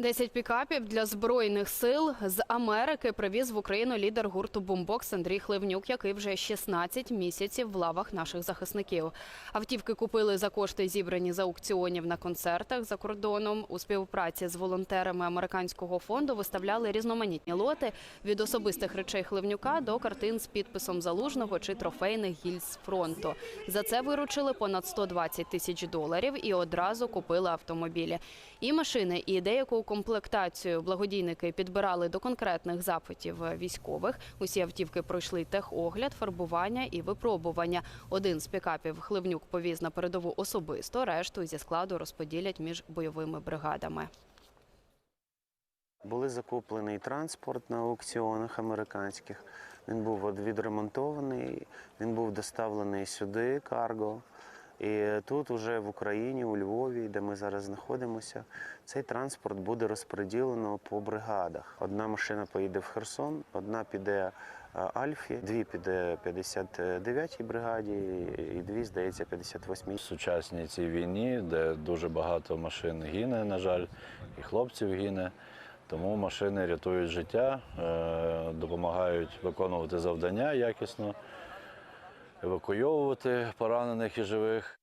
Десять пікапів для збройних сил з Америки привіз в Україну лідер гурту Бумбокс Андрій Хливнюк, який вже 16 місяців в лавах наших захисників. Автівки купили за кошти, зібрані з аукціонів на концертах за кордоном. У співпраці з волонтерами американського фонду виставляли різноманітні лоти від особистих речей Хливнюка до картин з підписом залужного чи трофейних гільз фронту. За це виручили понад 120 тисяч доларів і одразу купили автомобілі. І машини, і деяку комплектацію благодійники підбирали до конкретних запитів військових. Усі автівки пройшли техогляд, фарбування і випробування. Один з пікапів Хливнюк повіз на передову особисто, решту зі складу розподілять між бойовими бригадами. Були закуплений транспорт на аукціонах американських. Він був відремонтований, він був доставлений сюди, карго. І тут, уже в Україні, у Львові, де ми зараз знаходимося, цей транспорт буде розподілено по бригадах. Одна машина поїде в Херсон, одна піде е, Альфі, дві піде 59-й бригаді, і дві, здається, 58-й. В сучасній цій війні, де дуже багато машин гине, на жаль, і хлопців гине. Тому машини рятують життя, е, допомагають виконувати завдання якісно, евакуйовувати поранених і живих.